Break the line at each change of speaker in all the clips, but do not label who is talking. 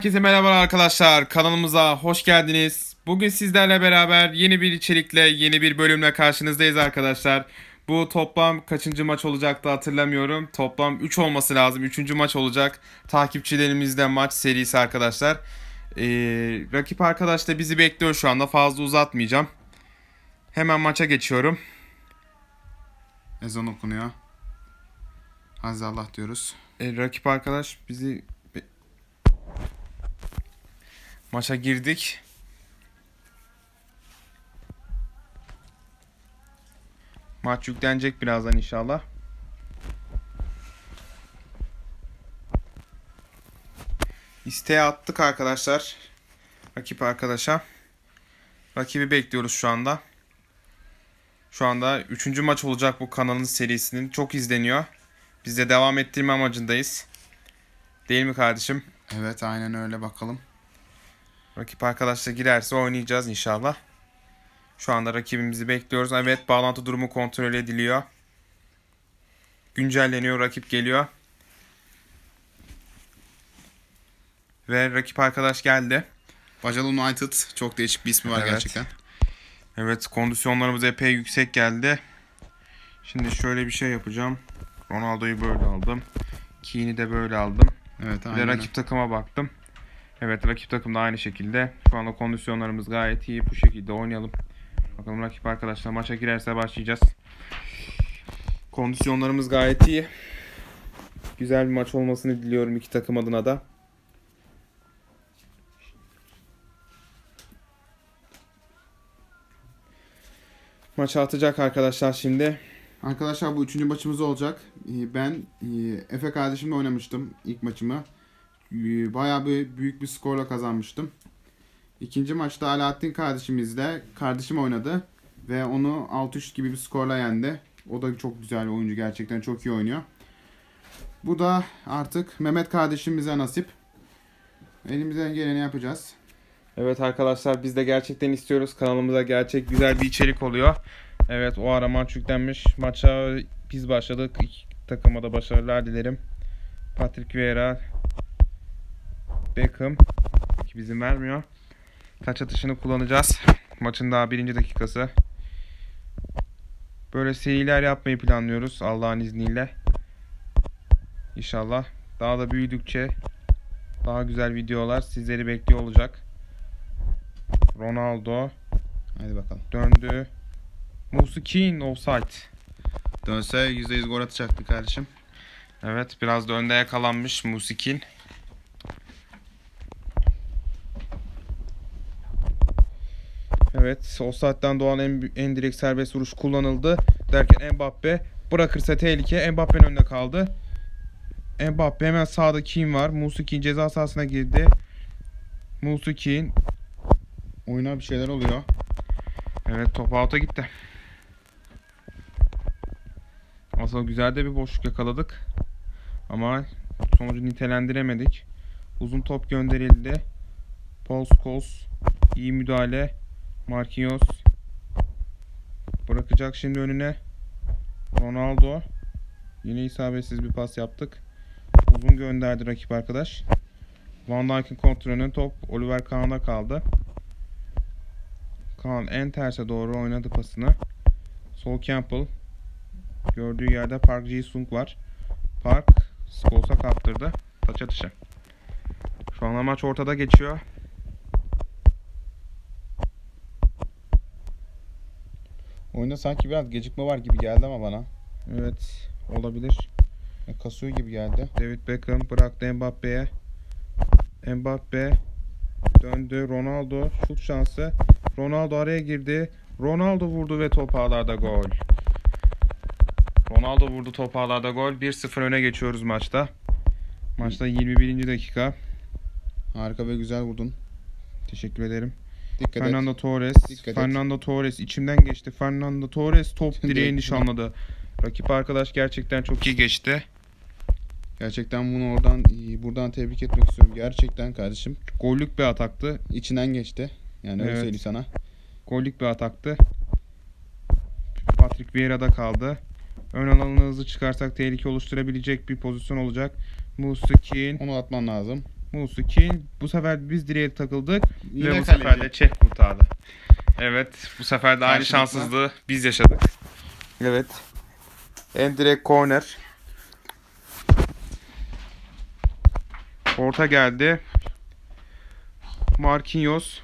Herkese merhaba arkadaşlar. Kanalımıza hoş geldiniz. Bugün sizlerle beraber yeni bir içerikle, yeni bir bölümle karşınızdayız arkadaşlar. Bu toplam kaçıncı maç olacaktı hatırlamıyorum. Toplam 3 olması lazım. 3. maç olacak. Takipçilerimizle maç serisi arkadaşlar. Ee, rakip arkadaş da bizi bekliyor şu anda. Fazla uzatmayacağım. Hemen maça geçiyorum.
Ezan okunuyor. Aziz Allah diyoruz.
Ee, rakip arkadaş bizi maça girdik. Maç yüklenecek birazdan inşallah. İsteğe attık arkadaşlar. Rakip arkadaşa. Rakibi bekliyoruz şu anda. Şu anda 3. maç olacak bu kanalın serisinin. Çok izleniyor. Biz de devam ettirme amacındayız. Değil mi kardeşim?
Evet aynen öyle bakalım.
Rakip arkadaşla girerse oynayacağız inşallah. Şu anda rakibimizi bekliyoruz. Evet bağlantı durumu kontrol ediliyor. Güncelleniyor. Rakip geliyor. Ve rakip arkadaş geldi.
Bacal United çok değişik bir ismi var
Evet.
gerçekten.
Evet kondisyonlarımız epey yüksek geldi. Şimdi şöyle bir şey yapacağım. Ronaldo'yu böyle aldım. Keane'i de böyle aldım.
Evet
Bir de
aynen.
rakip takıma baktım. Evet rakip takım da aynı şekilde. Şu anda kondisyonlarımız gayet iyi. Bu şekilde oynayalım. Bakalım rakip arkadaşlar maça girerse başlayacağız. Kondisyonlarımız gayet iyi. Güzel bir maç olmasını diliyorum iki takım adına da. Maça atacak arkadaşlar şimdi.
Arkadaşlar bu üçüncü maçımız olacak. Ee, Ben e, Efe kardeşimle oynamıştım ilk maçımı. Ee, Bayağı bir büyük bir skorla kazanmıştım. İkinci maçta Alaaddin kardeşimizle kardeşim oynadı. Ve onu 6-3 gibi bir skorla yendi. O da çok güzel bir oyuncu gerçekten çok iyi oynuyor. Bu da artık Mehmet kardeşimize nasip. Elimizden geleni yapacağız.
Evet arkadaşlar biz de gerçekten istiyoruz. Kanalımıza gerçek güzel bir içerik oluyor. Evet o ara maç yüklenmiş. Maça biz başladık. İki takıma da başarılar dilerim. Patrick Vieira, Beckham ki bizim vermiyor. Taç atışını kullanacağız. Maçın daha birinci dakikası. Böyle seriler yapmayı planlıyoruz Allah'ın izniyle. İnşallah. Daha da büyüdükçe daha güzel videolar sizleri bekliyor olacak. Ronaldo
Hadi bakalım.
döndü. Musukin offside.
Dönse %100 gol atacaktı kardeşim.
Evet biraz da önde yakalanmış Musikin. Evet o saatten doğan en, en direkt serbest vuruş kullanıldı. Derken Mbappe bırakırsa tehlike. Mbappe'nin önünde kaldı. Mbappe hemen sağda kim var? Musikin ceza sahasına girdi. Musikin
Oyuna bir şeyler oluyor.
Evet top out'a gitti. Aslında güzel de bir boşluk yakaladık. Ama sonucu nitelendiremedik. Uzun top gönderildi. Paul Scholes iyi müdahale. Marquinhos bırakacak şimdi önüne. Ronaldo yine isabetsiz bir pas yaptık. Uzun gönderdi rakip arkadaş. Van Dijk'in kontrolünün top Oliver Kahn'da kaldı. Kaan en terse doğru oynadı pasını. Sol Campbell. Gördüğü yerde Park Ji-sung var. Park Scholes'a kaptırdı. Taç atışı. Şu anda maç ortada geçiyor.
Oyunda sanki biraz gecikme var gibi geldi ama bana.
Evet olabilir.
Ya Kasıyor gibi geldi.
David Beckham bıraktı Mbappe'ye. Mbappe döndü. Ronaldo şut şansı. Ronaldo araya girdi. Ronaldo vurdu ve top ağlarda gol. Ronaldo vurdu top ağlarda gol. 1-0 öne geçiyoruz maçta. Maçta 21. dakika.
Harika ve güzel vurdun.
Teşekkür ederim.
Dikkat et.
Fernando Torres.
Dikkat et.
Fernando Torres içimden geçti. Fernando Torres top direği
Direkt-
nişanladı. Rakip arkadaş gerçekten çok iyi geçti.
Gerçekten bunu oradan buradan tebrik etmek istiyorum. Gerçekten kardeşim
Gollük bir ataktı.
içinden geçti. Yani öyle
Evet.
söyleyeyim sana.
Gollük bir ataktı. Patrick Vieira'da kaldı. Ön alanını hızlı çıkarsak tehlike oluşturabilecek bir pozisyon olacak. Musukin
Onu atman lazım.
Musukin. Bu sefer biz direğe takıldık.
Yine
ve bu
kaleci.
sefer de Çek kurtardı. Evet. Bu sefer de aynı
Karşılıklı.
şanssızlığı biz yaşadık. Evet. En direkt corner. Orta geldi. Marquinhos.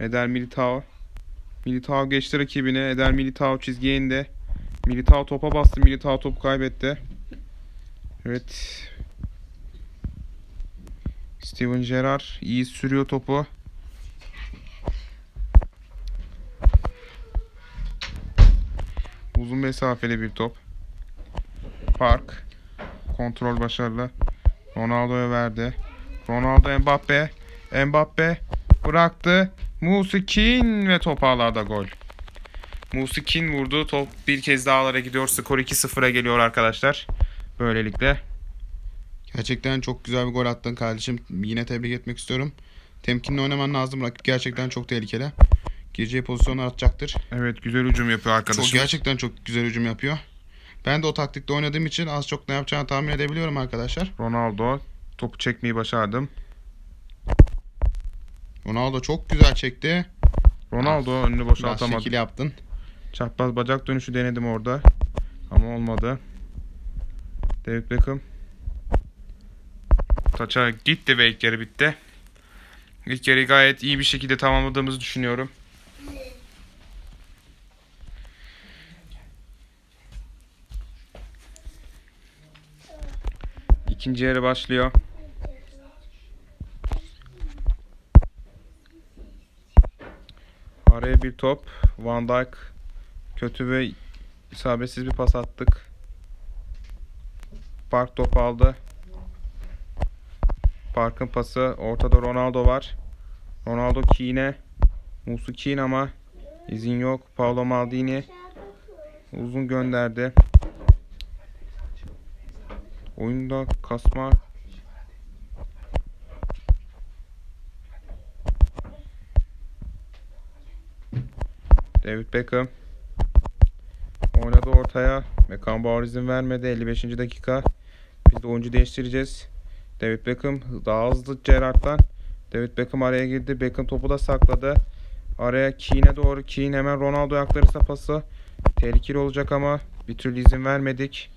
Eder Militao. Militao geçti rakibine. Eder Militao çizgiye indi. Militao topa bastı. Militao topu kaybetti. Evet. Steven Gerrard iyi sürüyor topu. Uzun mesafeli bir top. Park. Kontrol başarılı. Ronaldo'ya verdi. Ronaldo Mbappe. Mbappe bıraktı. Musikin ve top ağlarda gol. Musikin vurdu. Top bir kez daha ağlara gidiyor. Skor 2-0'a geliyor arkadaşlar. Böylelikle.
Gerçekten çok güzel bir gol attın kardeşim. Yine tebrik etmek istiyorum. Temkinli oynaman lazım. Rakip gerçekten çok tehlikeli. Gireceği pozisyonu atacaktır.
Evet güzel hücum yapıyor arkadaşım.
Çok gerçekten çok güzel hücum yapıyor. Ben de o taktikte oynadığım için az çok ne yapacağını tahmin edebiliyorum arkadaşlar.
Ronaldo. Topu çekmeyi başardım.
Ronaldo çok güzel çekti.
Ronaldo önünü
Biraz
boşaltamadı.
şekil yaptın.
Çapraz bacak dönüşü denedim orada. Ama olmadı. David Beckham. Taça gitti ve ilk yarı bitti. İlk yarıyı gayet iyi bir şekilde tamamladığımızı düşünüyorum. İkinci yarı başlıyor. Araya bir top. Van Dijk kötü ve isabetsiz bir pas attık. Park top aldı. Park'ın pası. Ortada Ronaldo var. Ronaldo Keane. Musu Keane ama izin yok. Paolo Maldini uzun gönderdi. Oyunda kasma David Beckham oynadı ortaya. Beckenbauer izin vermedi. 55. dakika. Biz de oyuncu değiştireceğiz. David Beckham daha hızlı Gerrard'dan. David Beckham araya girdi. Beckham topu da sakladı. Araya Keane'e doğru. Keane hemen Ronaldo aktarırsa pası. Tehlikeli olacak ama bir türlü izin vermedik.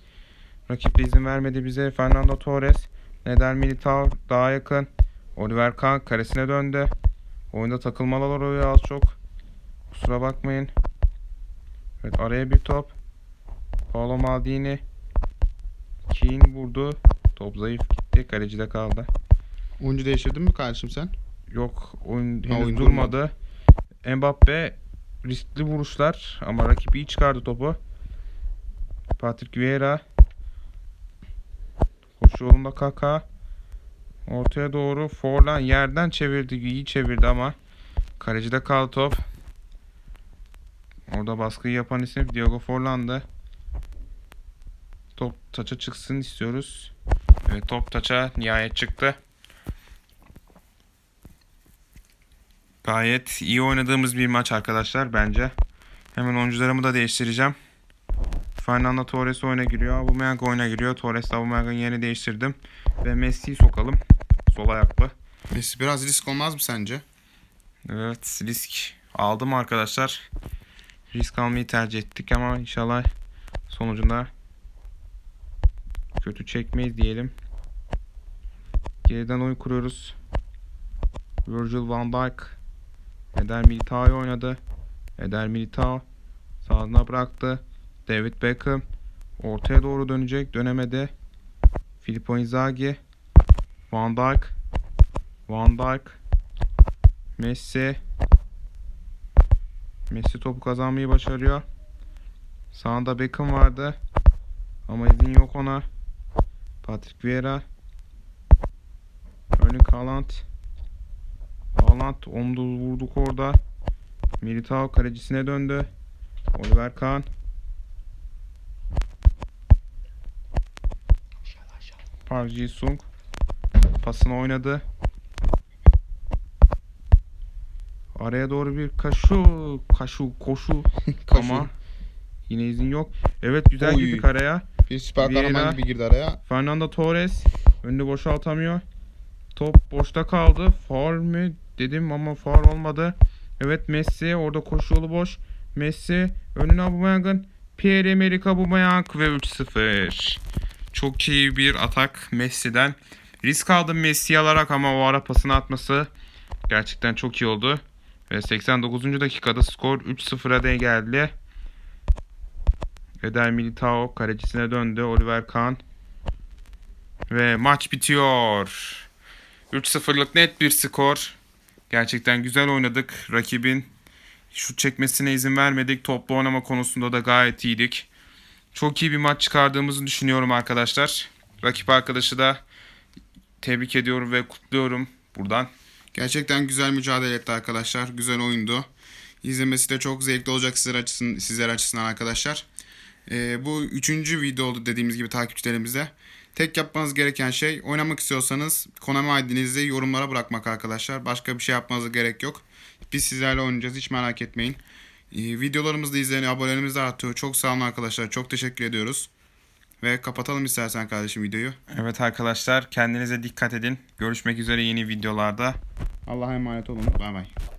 Rakip de izin vermedi bize. Fernando Torres. Neder Militao daha yakın. Oliver Kahn karesine döndü. Oyunda takılmalar oluyor az çok. Kusura bakmayın. Evet araya bir top. Paolo Maldini. Keane vurdu. Top zayıf gitti. Kalecide kaldı.
Oyuncu değiştirdin mi kardeşim sen?
Yok oyun henüz
oyun
durmadı. Mbappe riskli vuruşlar ama rakip iyi çıkardı topu. Patrick Vieira. Koşu yolunda Kaka. Ortaya doğru Forlan yerden çevirdi. iyi çevirdi ama kalecide kaldı top. Orada baskıyı yapan isim Diego Forlan'dı. Taça çıksın istiyoruz. Evet top taça nihayet çıktı. Gayet iyi oynadığımız bir maç arkadaşlar bence. Hemen oyuncularımı da değiştireceğim. Fernando Torres oyuna giriyor. Aubameyang oyuna giriyor. Torres Aubameyang'ın yerini değiştirdim. Ve Messi'yi sokalım. Sol ayaklı.
Messi biraz risk olmaz mı sence?
Evet risk aldım arkadaşlar. Risk almayı tercih ettik ama inşallah sonucunda kötü çekmeyiz diyelim. Geriden oyun kuruyoruz. Virgil van Dijk Eder Militao'yu oynadı. Eder Militao sağına bıraktı. David Beckham ortaya doğru dönecek. Dönemedi. Filippo Inzaghi Van Dijk Van Dijk Messi Messi topu kazanmayı başarıyor. Sağında Beckham vardı. Ama izin yok ona. Patrick Vieira. Erling Haaland. Haaland omuz vurduk orada. Militao kalecisine döndü. Oliver Kahn. Park Ji-sung. Pasını oynadı. Araya doğru bir kaşu, kaşu, koşu ama yine izin yok. Evet güzel
Oy.
girdik araya.
Bir süper
Vieira.
kahraman gibi girdi araya.
Fernando Torres önünü boşaltamıyor. Top boşta kaldı. Faul mü dedim ama faul olmadı. Evet Messi orada koşu yolu boş. Messi önüne Aubameyang'ın Pierre-Emerick Aubameyang ve 3-0. Çok iyi bir atak Messi'den. Risk aldım Messi'yi alarak ama o ara pasını atması gerçekten çok iyi oldu. Ve 89. dakikada skor 3-0'a denk geldi. Eder Militao kalecisine döndü. Oliver Kahn ve maç bitiyor. 3-0'lık net bir skor. Gerçekten güzel oynadık. Rakibin şut çekmesine izin vermedik. Toplu oynama konusunda da gayet iyiydik. Çok iyi bir maç çıkardığımızı düşünüyorum arkadaşlar. Rakip arkadaşı da tebrik ediyorum ve kutluyorum buradan.
Gerçekten güzel mücadele etti arkadaşlar. Güzel oyundu. İzlemesi de çok zevkli olacak sizler açısından, sizler açısından arkadaşlar. Ee, bu üçüncü video oldu dediğimiz gibi takipçilerimize. Tek yapmanız gereken şey oynamak istiyorsanız Konami ID'nizi yorumlara bırakmak arkadaşlar. Başka bir şey yapmanıza gerek yok. Biz sizlerle oynayacağız hiç merak etmeyin. Ee, videolarımızı da izleyen abonelerimiz de artıyor. Çok sağ olun arkadaşlar. Çok teşekkür ediyoruz. Ve kapatalım istersen kardeşim videoyu.
Evet arkadaşlar kendinize dikkat edin. Görüşmek üzere yeni videolarda.
Allah'a emanet olun. Bay bay.